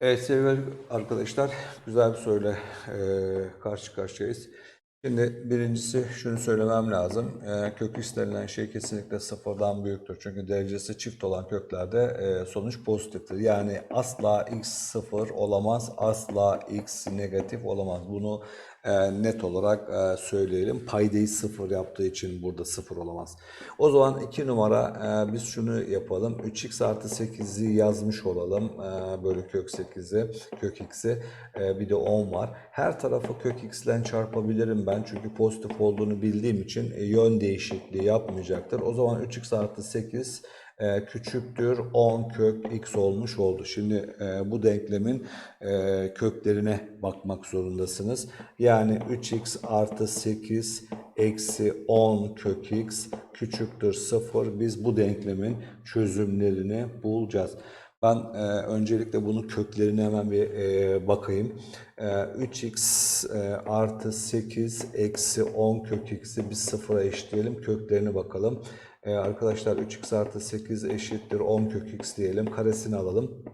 Evet sevgili arkadaşlar, güzel bir soruyla e, karşı karşıyayız. Şimdi birincisi şunu söylemem lazım. E, kök istenilen şey kesinlikle sıfırdan büyüktür. Çünkü derecesi çift olan köklerde e, sonuç pozitiftir. Yani asla x sıfır olamaz, asla x negatif olamaz. Bunu e, net olarak e, söyleyelim. Paydayı sıfır yaptığı için burada sıfır olamaz. O zaman iki numara e, biz şunu yapalım. 3x artı 8'i yazmış olalım. E, böyle kök 8'i, kök x'i. E, bir de 10 var. Her tarafı kök x ile çarpabilirim ben. Çünkü pozitif olduğunu bildiğim için yön değişikliği yapmayacaktır. O zaman 3x artı 8 e, küçüktür 10 kök x olmuş oldu. Şimdi e, bu denklemin e, köklerine bakmak zorundasınız. Yani 3x artı 8 eksi 10 kök x küçüktür 0. Biz bu denklemin çözümlerini bulacağız. Ben e, öncelikle bunun köklerine hemen bir e, bakayım. E, 3x e, artı 8 eksi 10 kök x'i biz sıfıra eşitleyelim. Köklerine bakalım. E, arkadaşlar 3x artı 8 eşittir 10 kök x diyelim. Karesini alalım.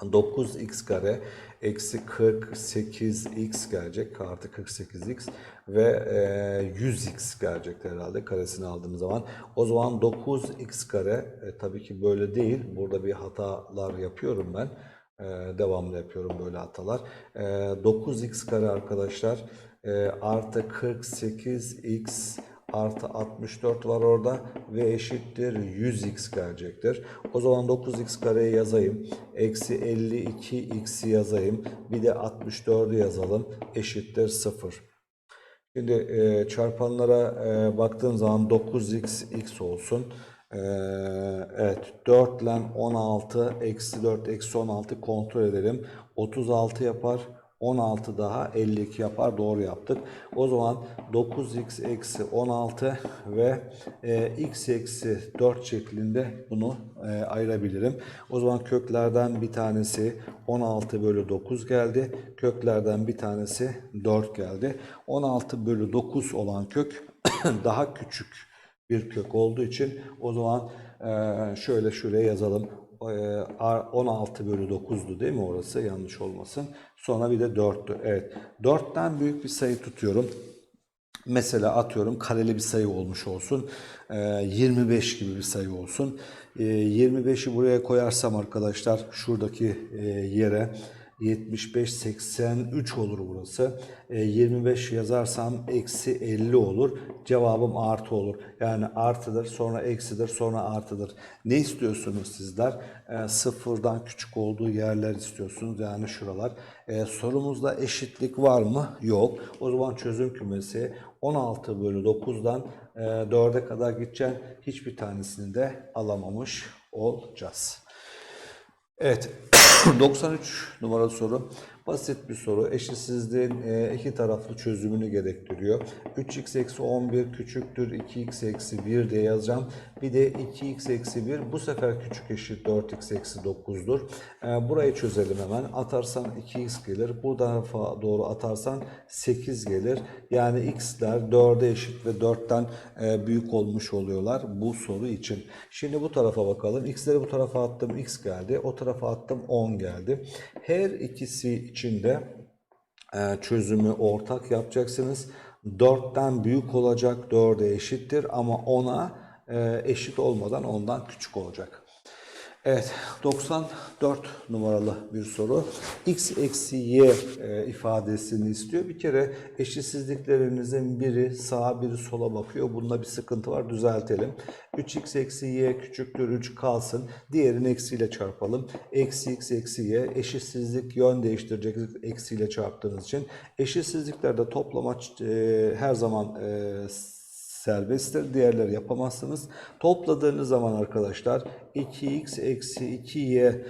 9x kare eksi 48x gelecek. Artı 48x ve e, 100x gelecek herhalde karesini aldığım zaman. O zaman 9x kare e, tabii ki böyle değil. Burada bir hatalar yapıyorum ben. E, devamlı yapıyorum böyle hatalar. E, 9x kare arkadaşlar e, artı 48x artı 64 var orada ve eşittir 100x gelecektir. O zaman 9x kareyi yazayım. Eksi 52x'i yazayım. Bir de 64'ü yazalım. Eşittir 0. Şimdi e, çarpanlara e, baktığım zaman 9x x olsun. E, evet 4 ile 16 eksi 4 eksi 16 kontrol edelim. 36 yapar. 16 daha 52 yapar. Doğru yaptık. O zaman 9x eksi 16 ve e, x eksi 4 şeklinde bunu e, ayırabilirim. O zaman köklerden bir tanesi 16 bölü 9 geldi. Köklerden bir tanesi 4 geldi. 16 bölü 9 olan kök daha küçük bir kök olduğu için o zaman e, şöyle şuraya yazalım. E, 16 bölü 9'du değil mi orası yanlış olmasın. Sonra bir de 4'tü. Evet 4'ten büyük bir sayı tutuyorum. Mesela atıyorum kareli bir sayı olmuş olsun. E, 25 gibi bir sayı olsun. E, 25'i buraya koyarsam arkadaşlar şuradaki e, yere 75, 83 olur burası. E, 25 yazarsam eksi 50 olur. Cevabım artı olur. Yani artıdır, sonra eksidir, sonra artıdır. Ne istiyorsunuz sizler? E, sıfırdan küçük olduğu yerler istiyorsunuz. Yani şuralar. E, sorumuzda eşitlik var mı? Yok. O zaman çözüm kümesi 16 bölü 9'dan e, 4'e kadar gideceğim. Hiçbir tanesini de alamamış olacağız. Evet, 93 numaralı soru. Basit bir soru. Eşitsizliğin e, iki taraflı çözümünü gerektiriyor. 3x eksi 11 küçüktür 2x eksi 1 diye yazacağım. Bir de 2x eksi 1 bu sefer küçük eşit 4x eksi 9'dur. E, burayı çözelim hemen. Atarsan 2x gelir. Bu tarafa doğru atarsan 8 gelir. Yani x'ler 4'e eşit ve 4'ten e, büyük olmuş oluyorlar bu soru için. Şimdi bu tarafa bakalım. x'leri bu tarafa attım x geldi. O tarafa attım 10 geldi. Her ikisi için de e, çözümü ortak yapacaksınız. 4'ten büyük olacak 4'e eşittir ama 10'a e, eşit olmadan ondan küçük olacak. Evet 94 numaralı bir soru. x eksi y e, ifadesini istiyor. Bir kere eşitsizliklerinizin biri sağa biri sola bakıyor. Bunda bir sıkıntı var düzeltelim. 3x eksi y küçüktür 3 kalsın. Diğerini eksiyle çarpalım. Eksi x eksi y eşitsizlik yön değiştirecek eksiyle çarptığınız için. Eşitsizliklerde toplama e, her zaman e, serbesttir. Diğerleri yapamazsınız. Topladığınız zaman arkadaşlar 2x eksi 2y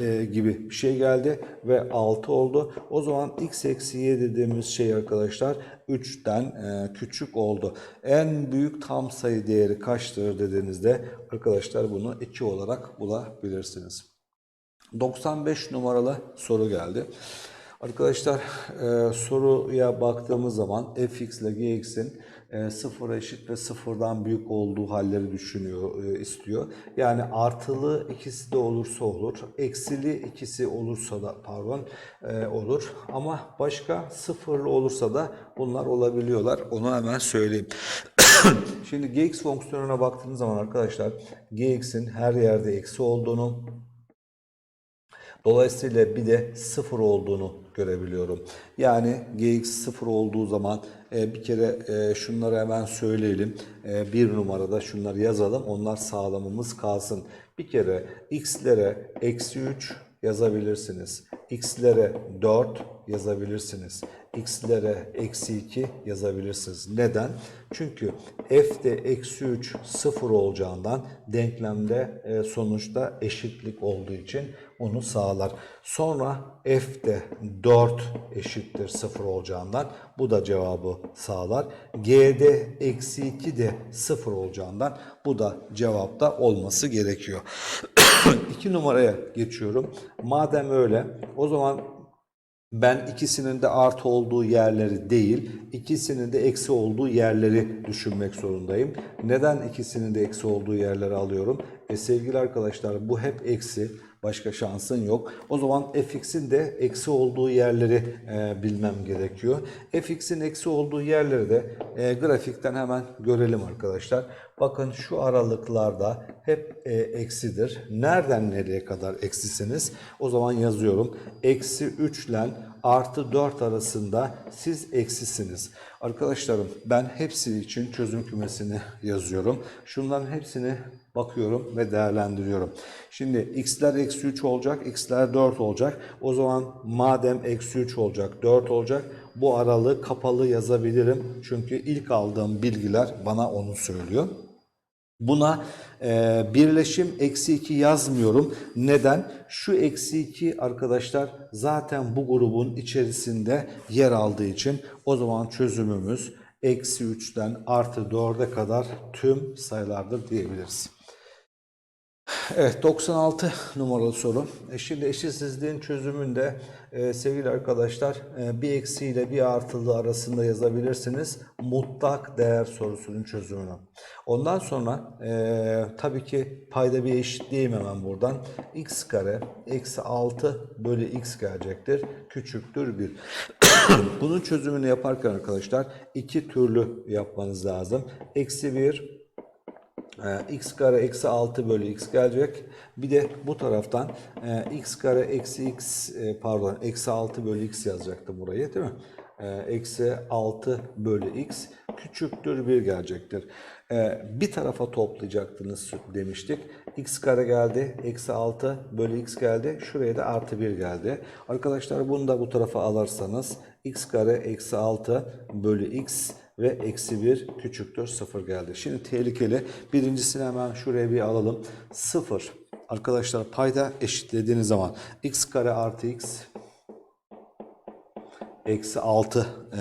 e, gibi bir şey geldi ve 6 oldu. O zaman x eksi y dediğimiz şey arkadaşlar 3'ten e, küçük oldu. En büyük tam sayı değeri kaçtır dediğinizde arkadaşlar bunu 2 olarak bulabilirsiniz. 95 numaralı soru geldi. Arkadaşlar e, soruya baktığımız zaman fx ile gx'in e, sıfıra eşit ve sıfırdan büyük olduğu halleri düşünüyor, e, istiyor. Yani artılı ikisi de olursa olur, eksili ikisi olursa da pardon e, olur. Ama başka sıfırlı olursa da bunlar olabiliyorlar. Onu hemen söyleyeyim. Şimdi gx fonksiyonuna baktığınız zaman arkadaşlar gx'in her yerde eksi olduğunu Dolayısıyla bir de sıfır olduğunu görebiliyorum. Yani gx sıfır olduğu zaman e, bir kere e, şunları hemen söyleyelim. E, bir numarada şunları yazalım. Onlar sağlamımız kalsın. Bir kere x'lere eksi 3 yazabilirsiniz. x'lere 4 yazabilirsiniz. X'lere eksi 2 yazabilirsiniz. Neden? Çünkü f'de eksi 3 sıfır olacağından denklemde e, sonuçta eşitlik olduğu için onu sağlar. Sonra f'de 4 eşittir 0 olacağından bu da cevabı sağlar. g'de eksi 2 de 0 olacağından bu da cevapta olması gerekiyor. 2 numaraya geçiyorum. Madem öyle o zaman ben ikisinin de artı olduğu yerleri değil, ikisinin de eksi olduğu yerleri düşünmek zorundayım. Neden ikisinin de eksi olduğu yerleri alıyorum? E sevgili arkadaşlar bu hep eksi. Başka şansın yok. O zaman fx'in de eksi olduğu yerleri e, bilmem gerekiyor. fx'in eksi olduğu yerleri de e, grafikten hemen görelim arkadaşlar. Bakın şu aralıklarda hep e, eksidir. Nereden nereye kadar eksisiniz? O zaman yazıyorum. Eksi 3 ile artı 4 arasında siz eksisiniz. Arkadaşlarım ben hepsi için çözüm kümesini yazıyorum. Şunların hepsini bakıyorum ve değerlendiriyorum. Şimdi x'ler eksi 3 olacak, x'ler 4 olacak. O zaman madem eksi 3 olacak, 4 olacak bu aralığı kapalı yazabilirim. Çünkü ilk aldığım bilgiler bana onu söylüyor. Buna e, birleşim eksi 2 yazmıyorum. Neden? Şu eksi 2 arkadaşlar zaten bu grubun içerisinde yer aldığı için o zaman çözümümüz eksi 3'ten artı 4'e kadar tüm sayılardır diyebiliriz. Evet 96 numaralı soru. E şimdi eşitsizliğin çözümünde e, sevgili arkadaşlar e, bir eksiyle bir artılı arasında yazabilirsiniz. Mutlak değer sorusunun çözümünü. Ondan sonra e, tabii ki payda bir eşitleyeyim hemen buradan. x kare eksi 6 bölü x gelecektir. Küçüktür 1. Bunun çözümünü yaparken arkadaşlar iki türlü yapmanız lazım. Eksi 1 e, x kare eksi 6 bölü x gelecek. Bir de bu taraftan e, x kare eksi x e, pardon eksi 6 bölü x yazacaktı burayı değil mi? E, eksi 6 bölü x küçüktür 1 gelecektir. E, bir tarafa toplayacaktınız demiştik. x kare geldi. Eksi 6 bölü x geldi. Şuraya da artı 1 geldi. Arkadaşlar bunu da bu tarafa alırsanız x kare eksi 6 bölü x ve eksi 1 küçüktür 0 geldi. Şimdi tehlikeli. Birincisini hemen şuraya bir alalım. 0. Arkadaşlar payda eşitlediğiniz zaman x kare artı x eksi 6 ee,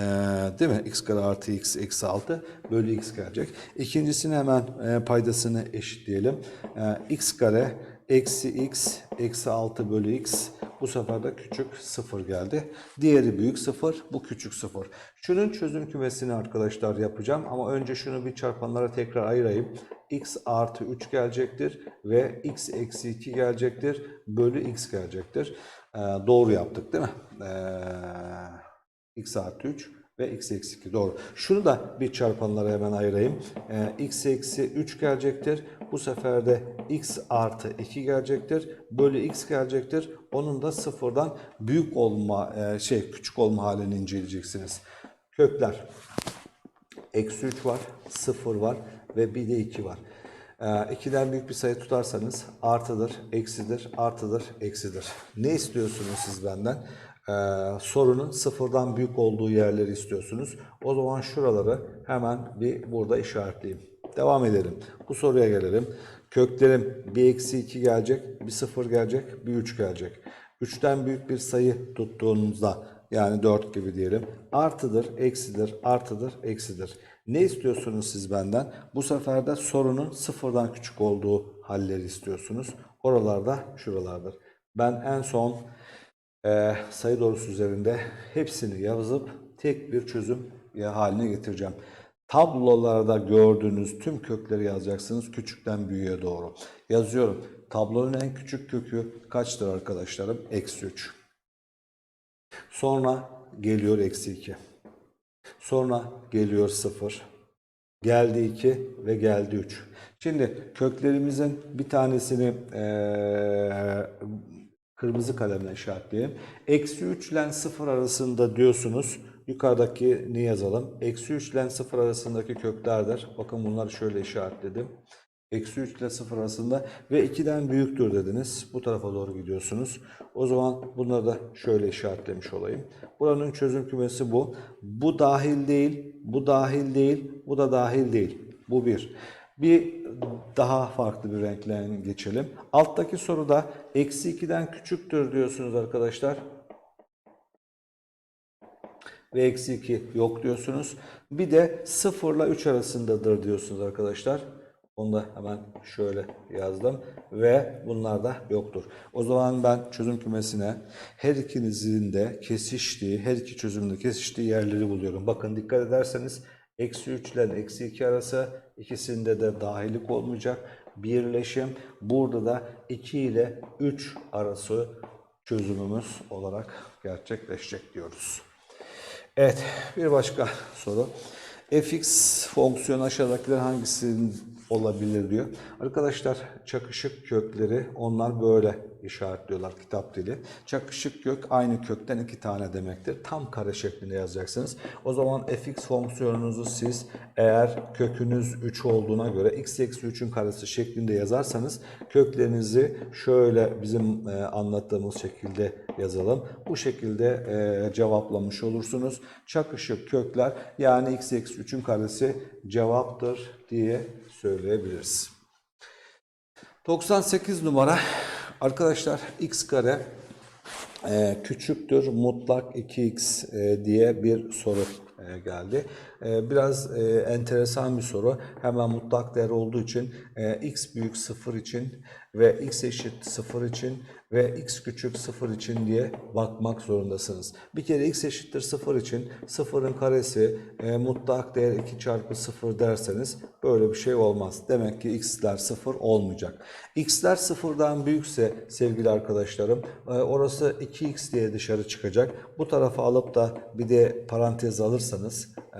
değil mi? x kare artı x eksi 6 bölü x gelecek. İkincisini hemen e, paydasını eşitleyelim. E, x kare eksi x eksi 6 bölü x bu sefer de küçük 0 geldi. Diğeri büyük 0, bu küçük 0. Şunun çözüm kümesini arkadaşlar yapacağım ama önce şunu bir çarpanlara tekrar ayırayım. x artı 3 gelecektir ve x eksi 2 gelecektir. Bölü x gelecektir. Ee, doğru yaptık değil mi? Ee, x artı 3 ve x eksi 2 doğru. Şunu da bir çarpanlara hemen ayırayım. Ee, x eksi 3 gelecektir. Bu sefer de x artı 2 gelecektir. Bölü x gelecektir. Onun da sıfırdan büyük olma e, şey küçük olma halini inceleyeceksiniz. Kökler. Eksi 3 var, 0 var ve bir de 2 var. 2'den büyük bir sayı tutarsanız artıdır, eksidir, artıdır, eksidir. Ne istiyorsunuz siz benden? Ee, sorunun sıfırdan büyük olduğu yerleri istiyorsunuz. O zaman şuraları hemen bir burada işaretleyeyim. Devam edelim. Bu soruya gelelim. Köklerim bir eksi 2 gelecek, bir 0 gelecek, bir 3 gelecek. 3'ten büyük bir sayı tuttuğunuzda yani 4 gibi diyelim. Artıdır, eksidir, artıdır, eksidir. Ne istiyorsunuz siz benden? Bu sefer de sorunun sıfırdan küçük olduğu halleri istiyorsunuz. Oralarda şuralardır. Ben en son e, sayı doğrusu üzerinde hepsini yazıp tek bir çözüm haline getireceğim. Tablolarda gördüğünüz tüm kökleri yazacaksınız küçükten büyüğe doğru. Yazıyorum. Tablonun en küçük kökü kaçtır arkadaşlarım? Eksi 3. Sonra geliyor eksi 2. Sonra geliyor 0. Geldi 2 ve geldi 3. Şimdi köklerimizin bir tanesini eee, kırmızı kalemle işaretleyelim. Eksi 3 ile 0 arasında diyorsunuz. Yukarıdakini yazalım. Eksi 3 ile 0 arasındaki köklerdir. Bakın bunları şöyle işaretledim. Eksi 3 ile 0 arasında ve 2'den büyüktür dediniz. Bu tarafa doğru gidiyorsunuz. O zaman bunları da şöyle işaretlemiş olayım. Buranın çözüm kümesi bu. Bu dahil değil, bu dahil değil, bu da dahil değil. Bu bir. Bir daha farklı bir renkle geçelim. Alttaki soruda eksi 2'den küçüktür diyorsunuz arkadaşlar. Ve eksi 2 yok diyorsunuz. Bir de 0 ile 3 arasındadır diyorsunuz arkadaşlar. Onu da hemen şöyle yazdım. Ve bunlar da yoktur. O zaman ben çözüm kümesine her ikinizin de kesiştiği, her iki çözümün de kesiştiği yerleri buluyorum. Bakın dikkat ederseniz eksi 3 ile eksi 2 arası ikisinde de dahilik olmayacak. Birleşim burada da 2 ile 3 arası çözümümüz olarak gerçekleşecek diyoruz. Evet, bir başka soru. fx fonksiyonu aşağıdakiler hangisinin olabilir diyor. Arkadaşlar çakışık kökleri onlar böyle işaretliyorlar kitap dili. Çakışık kök aynı kökten iki tane demektir. Tam kare şeklinde yazacaksınız. O zaman fx fonksiyonunuzu siz eğer kökünüz 3 olduğuna göre x eksi 3'ün karesi şeklinde yazarsanız köklerinizi şöyle bizim e, anlattığımız şekilde yazalım. Bu şekilde e, cevaplamış olursunuz. Çakışık kökler yani x eksi 3'ün karesi cevaptır diye söyleyebiliriz. 98 numara arkadaşlar x kare e, küçüktür mutlak 2x e, diye bir soru e, geldi. E, biraz e, enteresan bir soru. Hemen mutlak değer olduğu için e, x büyük 0 için ve x eşit 0 için ve x küçük 0 için diye bakmak zorundasınız. Bir kere x eşittir 0 için 0'ın karesi e, mutlak değer 2 çarpı 0 derseniz böyle bir şey olmaz. Demek ki x'ler 0 olmayacak. x'ler 0'dan büyükse sevgili arkadaşlarım e, orası 2x diye dışarı çıkacak. Bu tarafa alıp da bir de parantez alırsanız e,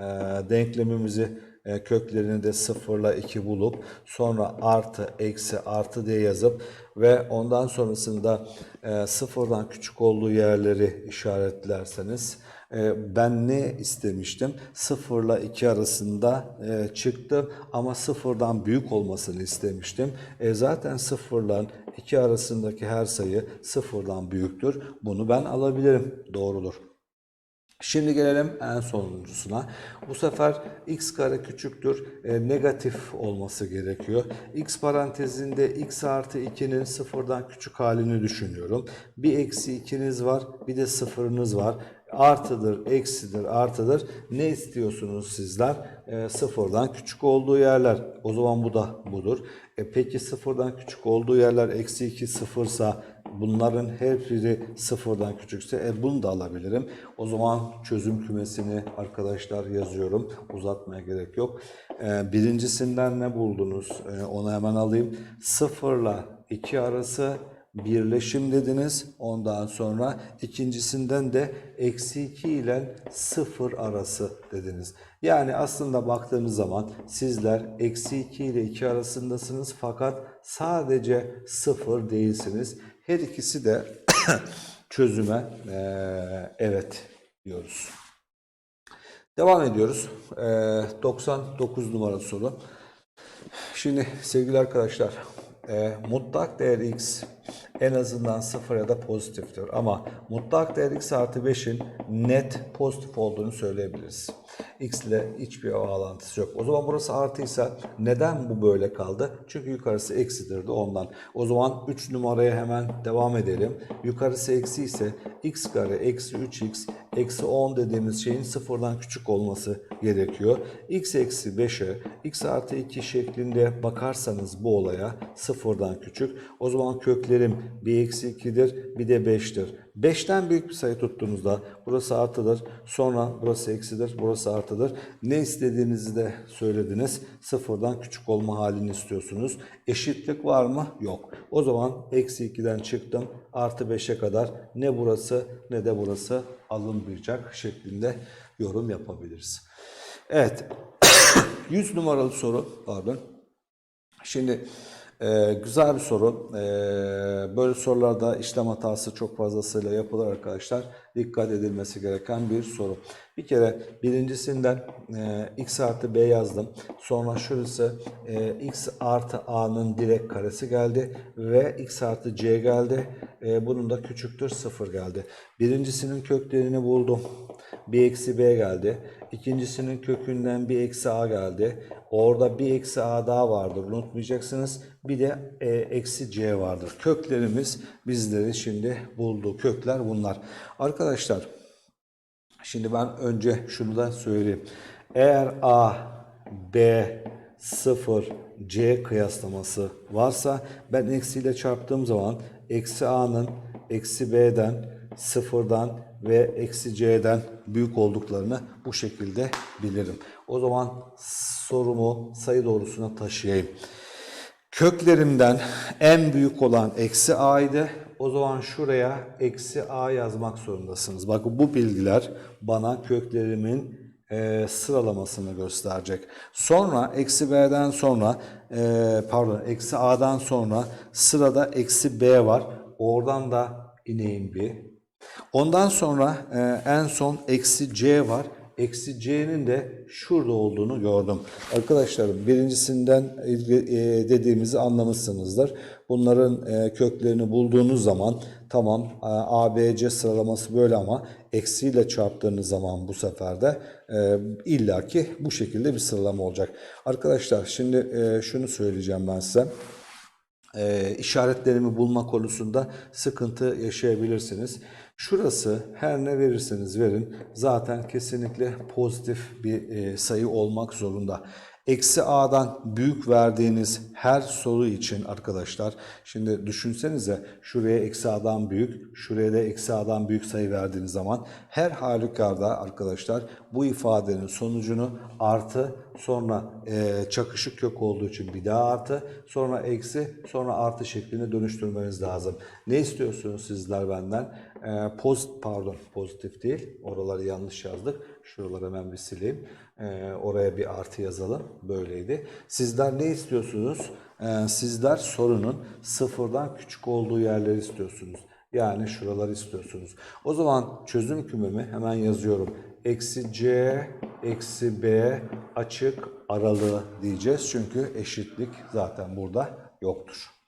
denklemimizi köklerini de 0 ile 2 bulup sonra artı eksi artı diye yazıp ve ondan sonrasında e, sıfırdan küçük olduğu yerleri işaretlerseniz e, ben ne istemiştim? 0 ile 2 arasında e, çıktı ama sıfırdan büyük olmasını istemiştim. E, zaten 0 ile 2 arasındaki her sayı sıfırdan büyüktür. Bunu ben alabilirim. Doğrudur. Şimdi gelelim en sonuncusuna. Bu sefer x kare küçüktür, e, negatif olması gerekiyor. x parantezinde x artı 2'nin sıfırdan küçük halini düşünüyorum. Bir eksi 2'niz var, bir de sıfırınız var. Artıdır, eksidir, artıdır. Ne istiyorsunuz sizler? E, sıfırdan küçük olduğu yerler. O zaman bu da budur. E, peki sıfırdan küçük olduğu yerler eksi 2 sıfırsa bunların her biri sıfırdan küçükse e, bunu da alabilirim. O zaman çözüm kümesini arkadaşlar yazıyorum. Uzatmaya gerek yok. E, birincisinden ne buldunuz? E, onu hemen alayım. Sıfırla 2 arası birleşim dediniz. Ondan sonra ikincisinden de eksi 2 ile 0 arası dediniz. Yani aslında baktığımız zaman sizler eksi 2 ile 2 arasındasınız fakat sadece 0 değilsiniz. Her ikisi de çözüme eee, evet diyoruz. Devam ediyoruz. Eee, 99 numaralı soru. Şimdi sevgili arkadaşlar, e, mutlak değer x en azından 0 ya da pozitiftir. Ama mutlak değer x artı 5'in net pozitif olduğunu söyleyebiliriz. x ile hiçbir bağlantısı yok. O zaman burası artıysa neden bu böyle kaldı? Çünkü yukarısı eksidir de ondan. O zaman 3 numaraya hemen devam edelim. Yukarısı eksi ise x kare eksi 3x eksi 10 dediğimiz şeyin sıfırdan küçük olması gerekiyor. x eksi 5'e x artı 2 şeklinde bakarsanız bu olaya sıfırdan küçük. O zaman köklerim bir eksi 2'dir bir de 5'tir. 5'ten büyük bir sayı tuttuğunuzda burası artıdır. Sonra burası eksidir. Burası artıdır. Ne istediğinizi de söylediniz. Sıfırdan küçük olma halini istiyorsunuz. Eşitlik var mı? Yok. O zaman eksi 2'den çıktım. Artı 5'e kadar ne burası ne de burası alınmayacak şeklinde yorum yapabiliriz. Evet. 100 numaralı soru. Pardon. Şimdi e, güzel bir soru. E, böyle sorularda işlem hatası çok fazlasıyla yapılır arkadaşlar. Dikkat edilmesi gereken bir soru. Bir kere birincisinden e, x artı b yazdım. Sonra şurası e, x artı a'nın direkt karesi geldi ve x artı c geldi. E, bunun da küçüktür 0 geldi. Birincisinin köklerini buldum. bir eksi b geldi. İkincisinin kökünden bir eksi a geldi. Orada bir eksi a daha vardır unutmayacaksınız. Bir de e, eksi c vardır. Köklerimiz bizleri şimdi buldu. Kökler bunlar. Arkadaşlar şimdi ben önce şunu da söyleyeyim. Eğer a, b, 0, c kıyaslaması varsa ben eksiyle çarptığım zaman eksi a'nın eksi b'den, sıfırdan ve eksi c'den büyük olduklarını bu şekilde bilirim. O zaman sorumu sayı doğrusuna taşıyayım. Köklerimden en büyük olan eksi a'ydı. O zaman şuraya eksi a yazmak zorundasınız. Bakın bu bilgiler bana köklerimin e, sıralamasını gösterecek. Sonra eksi b'den sonra e, pardon eksi a'dan sonra sırada eksi b var. Oradan da ineyim bir. Ondan sonra e, en son eksi c var. Eksi c'nin de şurada olduğunu gördüm. Arkadaşlarım birincisinden e, dediğimizi anlamışsınızdır. Bunların e, köklerini bulduğunuz zaman tamam e, A, B, C sıralaması böyle ama eksiyle çarptığınız zaman bu sefer de illaki bu şekilde bir sıralama olacak. Arkadaşlar şimdi şunu söyleyeceğim ben size e, işaretlerimi bulma konusunda sıkıntı yaşayabilirsiniz. Şurası her ne verirseniz verin zaten kesinlikle pozitif bir e, sayı olmak zorunda. Eksi a'dan büyük verdiğiniz her soru için arkadaşlar şimdi düşünsenize şuraya eksi a'dan büyük şuraya da eksi a'dan büyük sayı verdiğiniz zaman her halükarda arkadaşlar bu ifadenin sonucunu artı sonra e, çakışık kök olduğu için bir daha artı sonra eksi sonra artı şeklinde dönüştürmeniz lazım. Ne istiyorsunuz sizler benden? E, poz, pardon pozitif değil oraları yanlış yazdık. Şuraları hemen bir sileyim. E, oraya bir artı yazalım. Böyleydi. Sizler ne istiyorsunuz? E, sizler sorunun sıfırdan küçük olduğu yerleri istiyorsunuz. Yani şuraları istiyorsunuz. O zaman çözüm kümemi hemen yazıyorum. Eksi c, eksi b açık aralığı diyeceğiz. Çünkü eşitlik zaten burada yoktur.